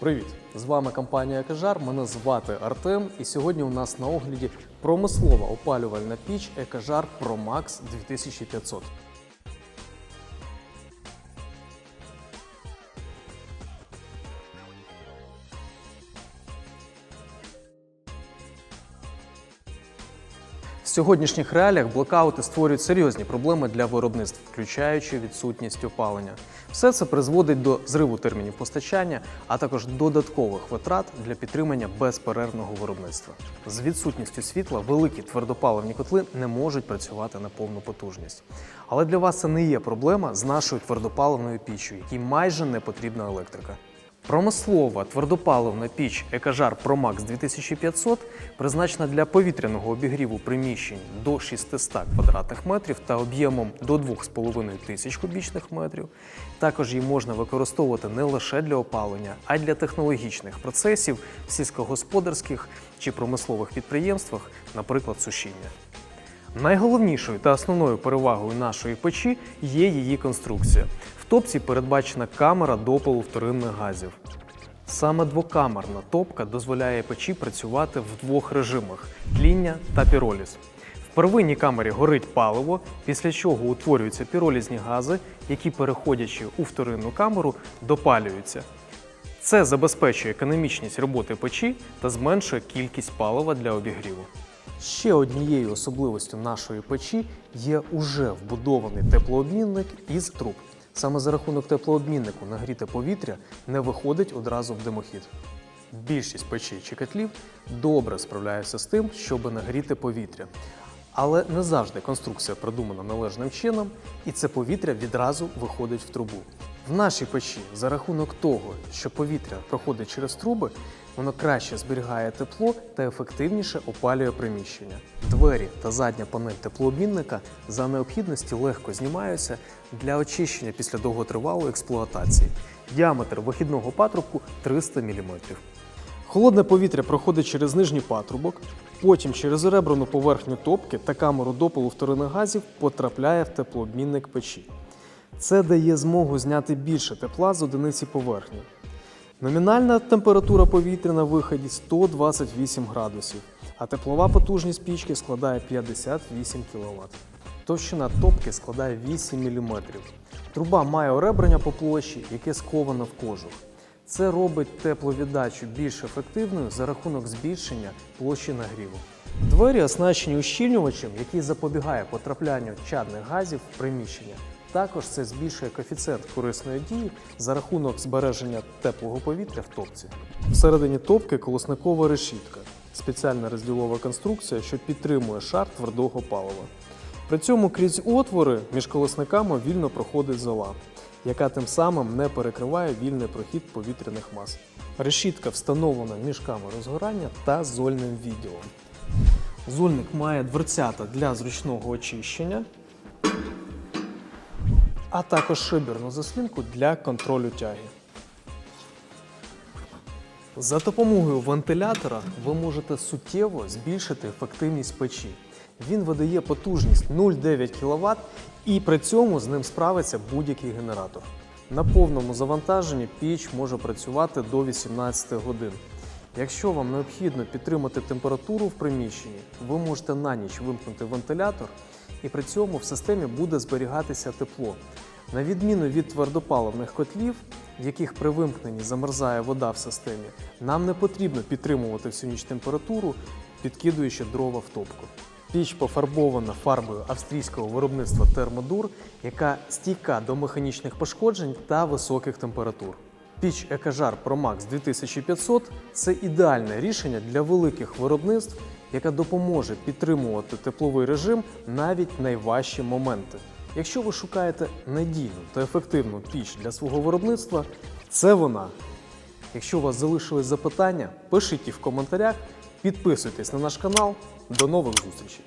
Привіт! З вами компанія Екожар. Мене звати Артем, і сьогодні у нас на огляді промислова опалювальна піч Екожар ProMax 2500. В сьогоднішніх реаліях блокаути створюють серйозні проблеми для виробництв, включаючи відсутність опалення. Все це призводить до зриву термінів постачання, а також додаткових витрат для підтримання безперервного виробництва. З відсутністю світла великі твердопаливні котли не можуть працювати на повну потужність. Але для вас це не є проблема з нашою твердопаливною піччю, якій майже не потрібна електрика. Промислова твердопаливна піч Екожар ProMax 2500 призначена для повітряного обігріву приміщень до 600 квадратних метрів та об'ємом до 2,5 тисяч кубічних метрів. Також її можна використовувати не лише для опалення, а й для технологічних процесів в сільськогосподарських чи промислових підприємствах, наприклад, сушіння. Найголовнішою та основною перевагою нашої печі є її конструкція. В топці передбачена камера допалу вторинних газів. Саме двокамерна топка дозволяє печі працювати в двох режимах тління та піроліз. В первинній камері горить паливо, після чого утворюються піролізні гази, які, переходячи у вторинну камеру, допалюються. Це забезпечує економічність роботи печі та зменшує кількість палива для обігріву. Ще однією особливостю нашої печі є уже вбудований теплообмінник із труб. Саме за рахунок теплообміннику нагріте повітря не виходить одразу в димохід. Більшість печей чи котлів добре справляються з тим, щоб нагріти повітря. Але не завжди конструкція продумана належним чином, і це повітря відразу виходить в трубу. В нашій печі за рахунок того, що повітря проходить через труби, воно краще зберігає тепло та ефективніше опалює приміщення. Двері та задня панель теплообмінника за необхідності легко знімаються для очищення після довготривалої експлуатації. Діаметр вихідного патрубку 300 мм. Холодне повітря проходить через нижній патрубок, потім через ребрану поверхню топки та камеру допалу вторинних газів потрапляє в теплообмінник печі. Це дає змогу зняти більше тепла з одиниці поверхні. Номінальна температура повітря на виході 128 градусів, а теплова потужність пічки складає 58 кВт. Товщина топки складає 8 мм. Труба має оребрення по площі, яке сковано в кожух. Це робить тепловіддачу більш ефективною за рахунок збільшення площі нагріву. Двері оснащені ущільнювачем, який запобігає потраплянню чадних газів в приміщення. Також це збільшує коефіцієнт корисної дії за рахунок збереження теплого повітря в топці. Всередині топки колосникова решітка, спеціальна розділова конструкція, що підтримує шар твердого палива. При цьому крізь отвори між колесниками вільно проходить зола, яка тим самим не перекриває вільний прохід повітряних мас. Решітка встановлена між камерою згорання та зольним відділом. Зольник має дверцята для зручного очищення, а також шиберну заслінку для контролю тяги. За допомогою вентилятора ви можете суттєво збільшити ефективність печі. Він видає потужність 0,9 кВт і при цьому з ним справиться будь-який генератор. На повному завантаженні піч може працювати до 18 годин. Якщо вам необхідно підтримати температуру в приміщенні, ви можете на ніч вимкнути вентилятор, і при цьому в системі буде зберігатися тепло. На відміну від твердопаливних котлів, в яких при вимкненні замерзає вода в системі, нам не потрібно підтримувати всю ніч температуру, підкидуючи дрова в топку. Піч пофарбована фарбою австрійського виробництва Термодур, яка стійка до механічних пошкоджень та високих температур. Піч Екожар ProMax 2500 це ідеальне рішення для великих виробництв, яка допоможе підтримувати тепловий режим навіть найважчі моменти. Якщо ви шукаєте надійну та ефективну піч для свого виробництва, це вона. Якщо у вас залишились запитання, пишіть їх в коментарях, підписуйтесь на наш канал. До нових зустрічей!